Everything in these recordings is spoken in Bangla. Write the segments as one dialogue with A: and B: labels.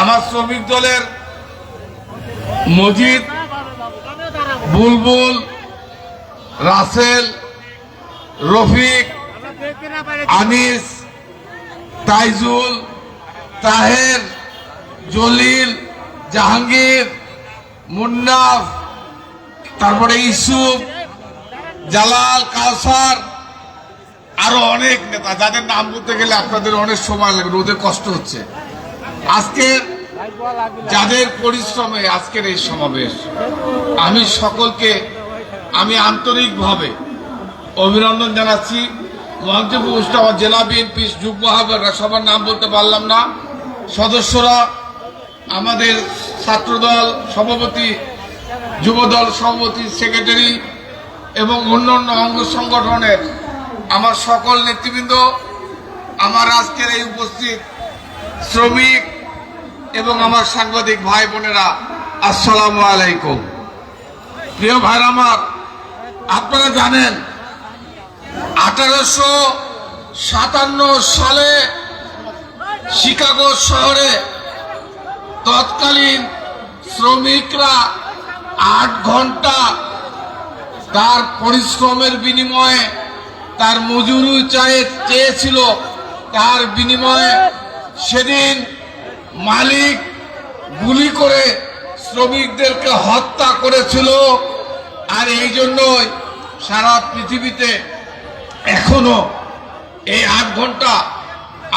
A: আমার শ্রমিক দলের মজিদ, বুলবুল, রাসেল, রফিক, আনিস, তাইজুল, তাহের, জলিল, জাহাঙ্গীর, মুন্নাফ, তারপরে ইসুফ জালাল, কাউসার, আরও অনেক নেতা, যাদের নাম বলতে গেলে আপনাদের অনেক সময় লাগবে ওদের কষ্ট হচ্ছে। আজকের যাদের পরিশ্রমে আজকের এই সমাবেশ, আমি সকলকে, আমি আন্তরিকভাবে অভিনন্দন জানাচ্ছি। মুস্তাফা জেলা বিএনপি যুগ্ম আহ্বায়ক সবার নাম বলতে পারলাম না। সদস্যরা আমাদের ছাত্রদল, সভাপতি, যুবদল, সভাপতি, সেক্রেটারি এবং অন্যান্য অঙ্গ সংগঠনের আমার সকল নেতৃবৃন্দ, আমার আজকের এই উপস্থিত শ্রমিক এবং আমার সাংবাদিক ভাই বোনেরা, আসসালামু আলাইকুম। প্রিয় ভাই আমার, আপনারা জানেন, আঠারোশো সাতান্ন সালে শিকাগো শহরে তৎকালীন শ্রমিকরা আট ঘণ্টা তার পরিশ্রমের বিনিময়ে তার মজুরি চায়ে চেয়েছিল। তার বিনিময়ে সেদিন মালিক গুলি করে শ্রমিকদেরকে হত্যা করেছিল। আর এই জন্যই সারা পৃথিবীতে এখনও এই আট ঘণ্টা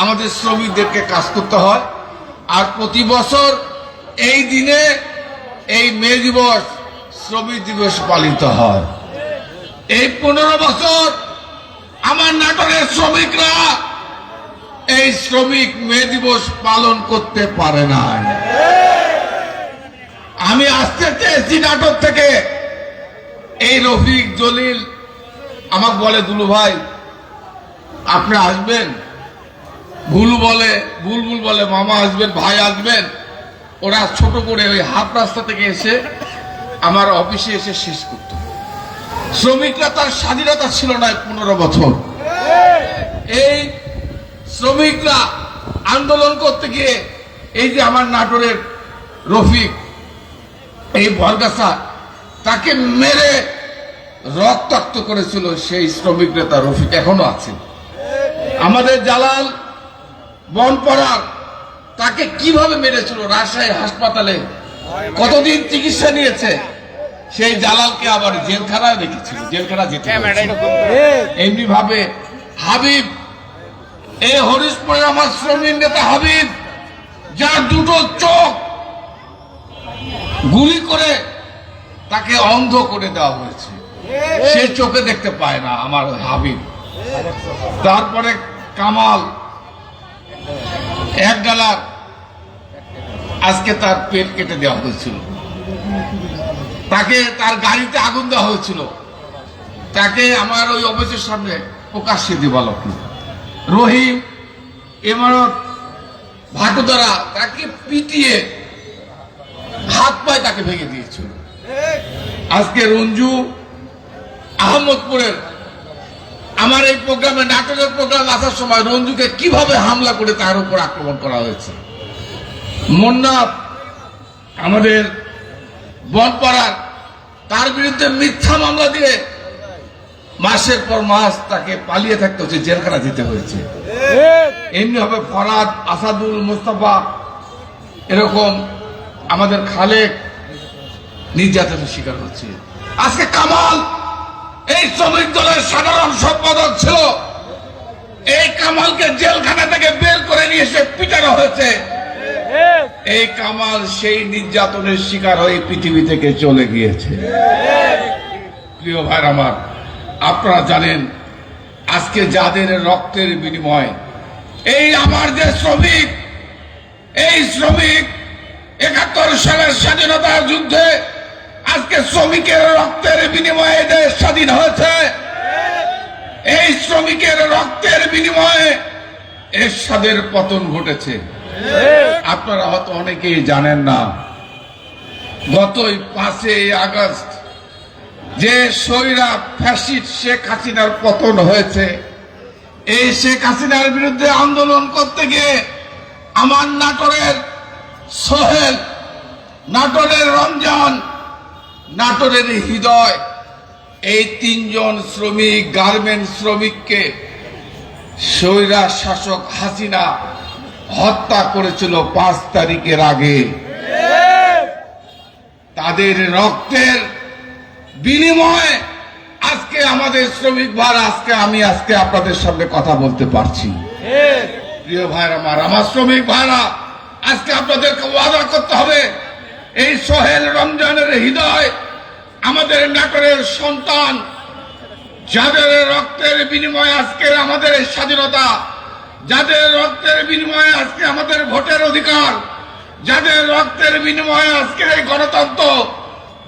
A: আমাদের শ্রমিকদেরকে কাজ করতে হয়। আর প্রতি বছর এই দিনে এই মে দিবস শ্রমিক দিবস পালিত হয়। এই পনেরো বছর আমার নাটোরের শ্রমিকরা এই শ্রমিক মে দিবস পালন করতে পারে না আমি আসতে চেয়েছি নাটক থেকে। এই রফিক জলিল আমাকে বলে, দুলু ভাই, আপনি আসবেন? ভুল বলে বুলবুল বলে মামা আসবেন, ভাই আসবেন। ওরা ছোট করে ওই হাফ রাস্তা থেকে এসে আমার অফিসে এসে শেষ করত। শ্রমিকরা তার স্বাধীনতা ছিল না পনেরো বছর। এই শ্রমিকরা আন্দোলন করতে গিয়ে এই যে আমার নাটোরের রফিক এই বরগাছা তাকে মেরে রক্তাক্ত করেছিল সেই শ্রমিক নেতা রফিক এখনও আছে। আমাদের জালাল বনপড়ার তাকে কীভাবে মেরেছিল? রাজশাহী হাসপাতালে কতদিন চিকিৎসা নিয়েছে? সেই জালালকে আবার জেলখানায় রেখেছিল জেলখানা যেতে এমনি ভাবে হাবিব এই হরিশপুরের আমার শ্রমিক নেতা হাবিব, যার দুটো চোখ গুলি করে তাকে অন্ধ করে দেওয়া হয়েছে। সে চোখে দেখতে পায় না আমার হাবিব। তারপরে কামাল, এক গালার আজকে তার পেট কেটে দেওয়া হয়েছিল। তাকে তার গাড়িতে আগুন দেওয়া হয়েছিল। তাকে আমার ওই অফিসের সামনে প্রকাশ্যে দিবালক রহিম এমারত ভাটুদারা তাকে পিটিয়ে হাত পায়ে তাকে ভেঙে দিয়েছিল। আজকে রঞ্জু আহমদপুরের আমার এই প্রোগ্রামে, নাটকের প্রোগ্রাম আসার সময় রঞ্জুকে কীভাবে হামলা করে তার উপর আক্রমণ করা হয়েছে? মন্নাফ আমাদের বনপাড়ার, তার বিরুদ্ধে মিথ্যা মামলা দিয়ে মাসের পর মাস তাকে পালিয়ে থাকতে হচ্ছে, জেলখানা যেতে হয়েছে। এমনি হবে ফরাদ, আসাদুল মুস্তফা, এরকম আমাদের খালেক নির্যাতনের শিকার হচ্ছে। আজকে কামাল, এই শ্রমিক দলের সাধারণ সম্পাদক ছিল। এই কামালকে জেলখানা থেকে বের করে নিয়ে এসে পিটানো হয়েছে। এই কামাল সেই নির্যাতনের শিকার হয়ে পৃথিবী থেকে চলে গিয়েছে। প্রিয় ভাই আমার আপনারা জানেন, আজকে যাদের রক্তের বিনিময়, এই আমার যে শ্রমিক, এই শ্রমিক একাত্তর সালের স্বাধীনতা যুদ্ধে আজকে শ্রমিকের রক্তের বিনিময়ে দেশ স্বাধীন হয়েছে। এই শ্রমিকের রক্তের বিনিময়ে এরশাদের পতন ঘটেছে। আপনারা হয়তো অনেকেই জানেন না, গতই পাঁচই আগস্ট যে সৈরা ফ্যাসিড শেখ হাসিনার পতন হয়েছে এই শেখ হাসিনার বিরুদ্ধে আন্দোলন করতে গিয়ে আমার নাটোরের সোহেল নাটোরের রমজান নাটোরের হৃদয় এই তিনজন শ্রমিক গার্মেন্ট শ্রমিককে স্বৈরা শাসক হাসিনা হত্যা করেছিল পাঁচ তারিখের আগে। তাদের রক্তের বিনিময়ে আজকে আমাদের শ্রমিক ভার আজকে আমি, আজকে আপনাদের সামনে কথা বলতে পারছি। প্রিয় ভাইরা আমার আমার শ্রমিক ভাইরা, আজকে আপনাদেরকে ওয়াদা করতে হবে, এই সোহেল রমজানের হৃদয় আমাদের নাটোরের সন্তান, যাদের রক্তের বিনিময়ে আজকের আমাদের স্বাধীনতা, যাদের রক্তের বিনিময়ে আজকে আমাদের ভোটের অধিকার, যাদের রক্তের বিনিময়ে আজকের এই গণতন্ত্র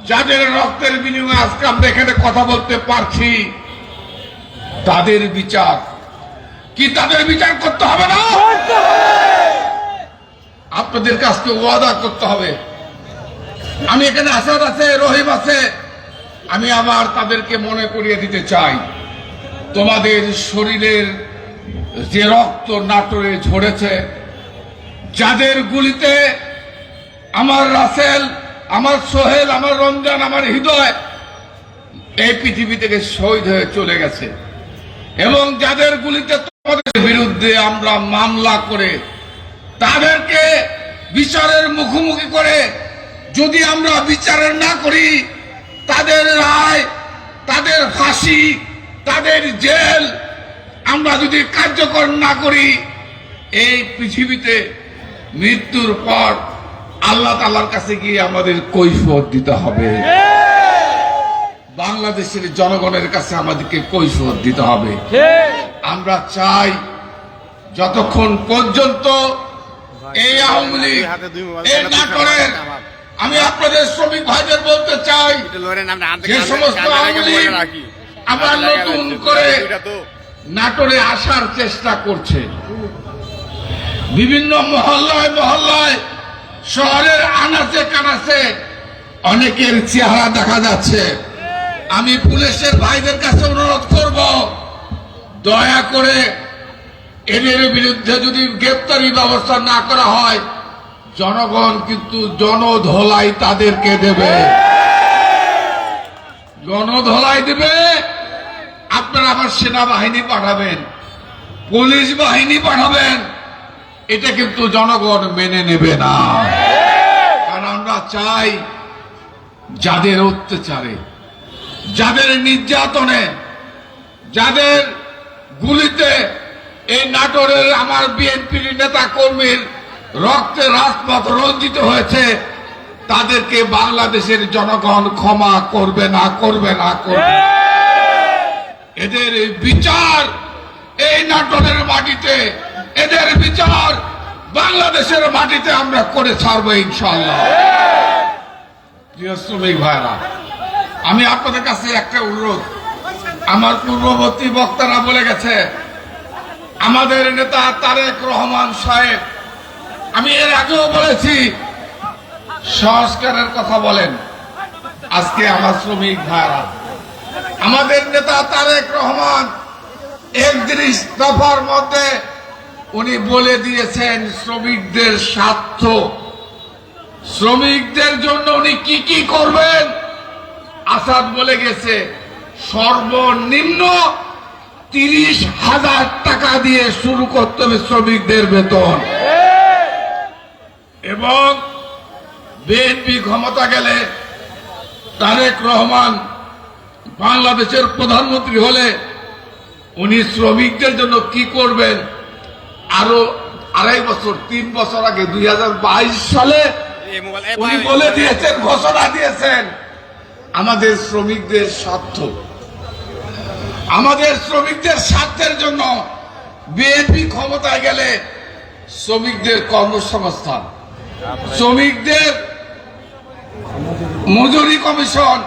A: যাদের রক্তের বিনিময়ে আজকে আমরা এখানে কথা বলতে পারছি, তাদের বিচার। কি তাদের বিচার করতে হবে না? আপনাদের কাছকে ওয়াদা করতে হবে। আমি এখানে আসাদ আছে, রহিম আছে। আমি আবার তাদেরকে মনে করিয়ে দিতে চাই। তোমাদের শরীরের যে রক্ত নাটোরে ঝরেছে, যাদের গুলিতে আমার রাসেল আমার সোহেল, আমার রমজান, আমার হৃদয় এই পৃথিবী থেকে শহীদ হয়ে চলে গেছে। এবং যাদের গুলিতে তোমাদের বিরুদ্ধে আমরা মামলা করে, তাদেরকে বিচারের মুখোমুখি করে যদি আমরা বিচারের না করি, তাদের রায়, তাদের ফাঁসি, তাদের জেল আমরা যদি কার্যকর না করি, এই পৃথিবীতে মৃত্যুর পর আল্লাহ তালার কাছে গিয়ে আমাদের কৈফত দিতে হবে। বাংলাদেশের জনগণের কাছে আমাদেরকে কৈফত দিতে হবে। আমরা চাই যতক্ষণ পর্যন্ত এই আওয়ামী লীগ আমি আপনাদের শ্রমিক ভাইদের বলতে চাই, যে সমস্ত আওয়ামী লীগ আবার নতুন করে নাটোরে আসার চেষ্টা করছে। বিভিন্ন মহল্লায় মহল্লায় শহরের আনাচে কানাচে অনেকের চেহারা দেখা যাচ্ছে। আমি পুলিশের ভাইদের কাছে অনুরোধ করব, দয়া করে এদের বিরুদ্ধে যদি গ্রেপ্তারি ব্যবস্থা না করা হয়, জনগণ কিন্তু জনধলাই তাদেরকে দেবে। জনধলাই দেবে, আপনারা আবার সেনাবাহিনী পাঠাবেন, পুলিশ বাহিনী পাঠাবেন। এটা কিন্তু জনগণ মেনে নেবে না। কারণ আমরা চাই যাদের অত্যাচারে, যাদের নির্যাতনে, যাদের গুলিতে এই নাটোরের আমার বিএনপির নেতা কর্মীর রক্তে রাজপথ রঞ্জিত হয়েছে, তাদেরকে বাংলাদেশের জনগণ ক্ষমা করবে না করবে না, করবে এদের বিচার এই নাটোরের মাটিতে এদের বিচার বাংলাদেশের মাটিতে আমরা করে ছাড়বো ইনশাল্লাহ শ্রমিক ভাইরা, আমি আপনাদের কাছে একটা অনুরোধ। আমার পূর্ববর্তী বক্তারা বলে গেছে, আমাদের নেতা তারেক রহমান সাহেব, আমি এর আগেও বলেছি, সংস্কারের কথা বলেন। আজকে আমার শ্রমিক ভাইরা, আমাদের নেতা তারেক রহমান একত্রিশ দফার মধ্যে উনি বলে দিয়েছেন শ্রমিকদের স্বার্থ। শ্রমিকদের জন্য উনি কি কি করবেন? আসাদ বলে গেছে, সর্বনিম্ন তিরিশ হাজার টাকা দিয়ে শুরু করতে হবে শ্রমিকদের বেতন। এবং বিএনপি ক্ষমতা গেলে তারেক রহমান বাংলাদেশের প্রধানমন্ত্রী হলে উনি শ্রমিকদের জন্য কি করবেন? আরও আড়াই বছর তিন বছর আগে দুই হাজার বাইশ সালে উনি বলে দিয়েছেন ঘোষণা দিয়েছেন আমাদের শ্রমিকদের স্বার্থ। আমাদের শ্রমিকদের স্বার্থের জন্য বিএনপি ক্ষমতায় গেলে শ্রমিকদের কর্মসংস্থান শ্রমিকদের মজুরি কমিশন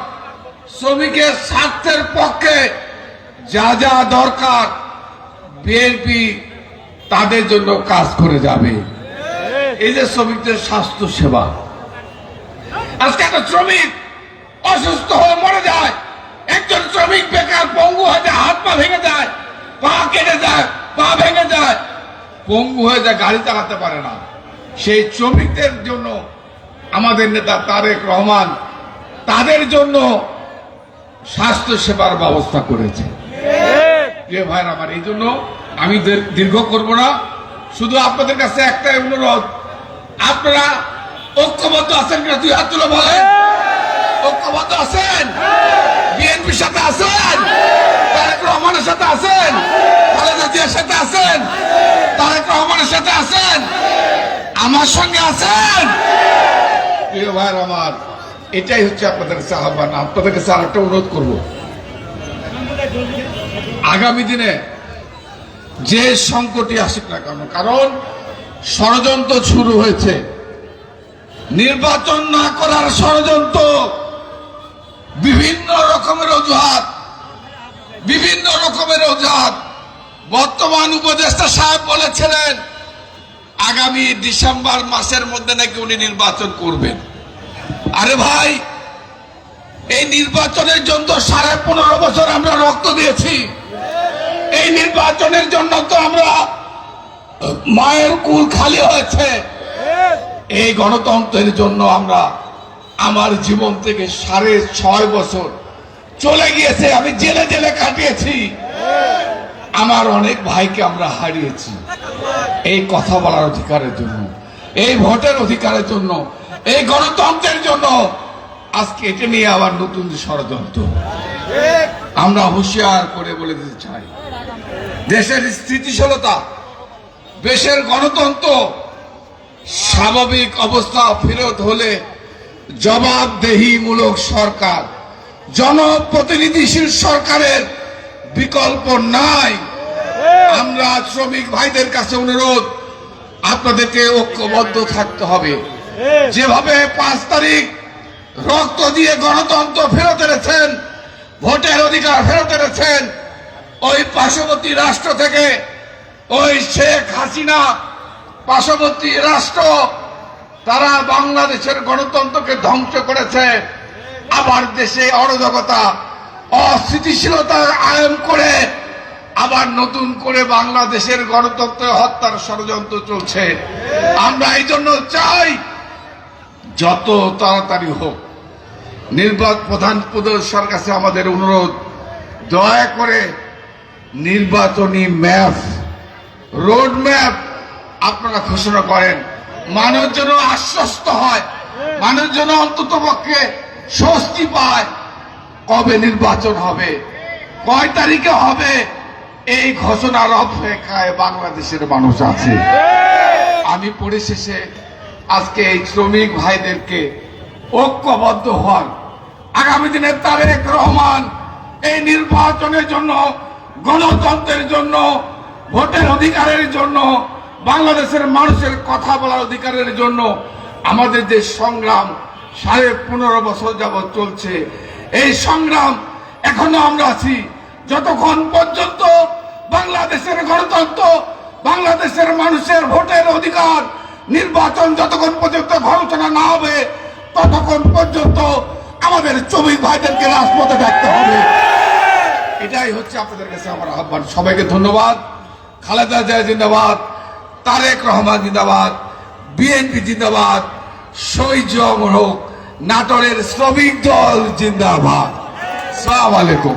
A: শ্রমিকের স্বার্থের পক্ষে যা যা দরকার বিএনপি তাদের জন্য কাজ করে যাবে। এই যে শ্রমিকদের স্বাস্থ্য সেবা। আজকে একটা শ্রমিক অসুস্থ হয়ে মরে যায়। একজন শ্রমিক বেকার পঙ্গু হয়ে যায়, হাত পা ভেঙে যায়, পা কেটে যায়, পা ভেঙে যায়। পঙ্গু হয়ে যায়, গাড়ি চালাতে পারে না। সেই শ্রমিকদের জন্য আমাদের নেতা তারেক রহমান তাদের জন্য স্বাস্থ্য সেবার ব্যবস্থা করেছে। যে ভাইয়ের আমার, এই জন্য আমি দীর- দীর্ঘ করব না। শুধু আপনাদের কাছে একটাই অনুরোধ, আপনারা ঐক্যবদ্ধ আছেন কিনা দুই হাত তুলে বলেন ঐক্যবদ্ধ আছেন? বিএনপির সাথে আছেন? তারেক রহমানের সাথে আছেন? খালেদা জিয়ার সাথে আছেন? তারেক রহমানের সাথে আছেন? আমার সঙ্গে আছেন? প্রিয় ভাইয়ের আমার, এটাই হচ্ছে আপনাদের কাছে আহ্বান। আপনাদের কাছে আর একটা অনুরোধ করব। আগামী দিনে যে সংকটই আসুক না কেন, কারণ ষড়যন্ত্র শুরু হয়েছে। নির্বাচন না করার ষড়যন্ত্র বিভিন্ন রকমের অজুহাত, বিভিন্ন রকমের অজুহাত। বর্তমান উপদেষ্টা সাহেব বলেছিলেন, আগামী ডিসেম্বর মাসের মধ্যে নাকি উনি নির্বাচন করবেন। আরে ভাই এই নির্বাচনের জন্য সাড়ে পনেরো বছর আমরা রক্ত দিয়েছি। এই নির্বাচনের জন্য তো আমরা মায়ের কুল খালি হয়েছে। এই গণতন্ত্রের জন্য আমরা আমার জীবন থেকে সাড়ে ছয় বছর চলে গিয়েছে, আমি জেলে জেলে কাটিয়েছি। আমার অনেক ভাইকে আমরা হারিয়েছি। এই কথা বলার অধিকারের জন্য, এই ভোটের অধিকারের জন্য, এই গণতন্ত্রের জন্য আজকে এটা নিয়ে আবার নতুন ষড়যন্ত্র। আমরা হুঁশিয়ার করে বলে দিতে চাই। দেশের স্থিতিশীলতা, দেশের গণতন্ত্র, স্বাভাবিক অবস্থা ফেরত হলে জবাবদেহিমূলক সরকার, জনপ্রতিনিধিশীল সরকারের বিকল্প নাই। আমরা শ্রমিক ভাইদের কাছে অনুরোধ, আপনাদেরকে ঐক্যবদ্ধ থাকতে হবে। যেভাবে পাঁচ তারিখ রক্ত দিয়ে গণতন্ত্র ফেরত এনেছেন, ভোটের অধিকার ফেরত এনেছেন, ওই পার্শ্ববর্তী রাষ্ট্র থেকে ওই শেখ হাসিনা পার্শ্ববর্তী রাষ্ট্র, তারা বাংলাদেশের গণতন্ত্রকে ধ্বংস করেছে। আবার দেশে অরাজকতা, অস্থিতিশীলতা আয়ন করে আবার নতুন করে বাংলাদেশের গণতন্ত্র হত্যার ষড়যন্ত্র চলছে। আমরা এই জন্য চাই যত তাড়াতাড়ি হোক নির্বাচন প্রধান উপদেষ্টার কাছে আমাদের অনুরোধ, দয়া করে নির্বাচনী ম্যাপ, রোড ম্যাপ আপনারা ঘোষণা করেন। মানুষ যেন আশ্বস্ত হয়, মানুষ যেন অন্তত পক্ষে স্বস্তি পায়। কবে নির্বাচন হবে, কয় তারিখে হবে, এই ঘোষণার অপেক্ষায় বাংলাদেশের মানুষ আছে। আমি পরিশেষে আজকে এই শ্রমিক ভাইদেরকে ঐক্যবদ্ধ হন আগামী দিনে তারেক রহমান এই নির্বাচনের জন্য, গণতন্ত্রের জন্য, ভোটের অধিকারের জন্য, বাংলাদেশের মানুষের কথা বলার অধিকারের জন্য আমাদের যে সংগ্রাম সাড়ে পনেরো বছর যাবৎ চলছে, এই সংগ্রাম এখনও আমরা আছি। যতক্ষণ পর্যন্ত বাংলাদেশের গণতন্ত্র, বাংলাদেশের মানুষের ভোটের অধিকার নির্বাচন যতক্ষণ পর্যন্ত ঘোষণা না হবে, ততক্ষণ পর্যন্ত আমাদের শ্রমিক ভাইদেরকে রাজপথে ডাকতে হবে। এটাই হচ্ছে আপনাদের কাছে আমার আহ্বান। সবাইকে ধন্যবাদ। খালেদা জিয়া জিন্দাবাদ, তারেক রহমান জিন্দাবাদ, বিএনপি জিন্দাবাদ, শহীদ হোক, নাটোরের শ্রমিক দল জিন্দাবাদ। সালাম আলাইকুম।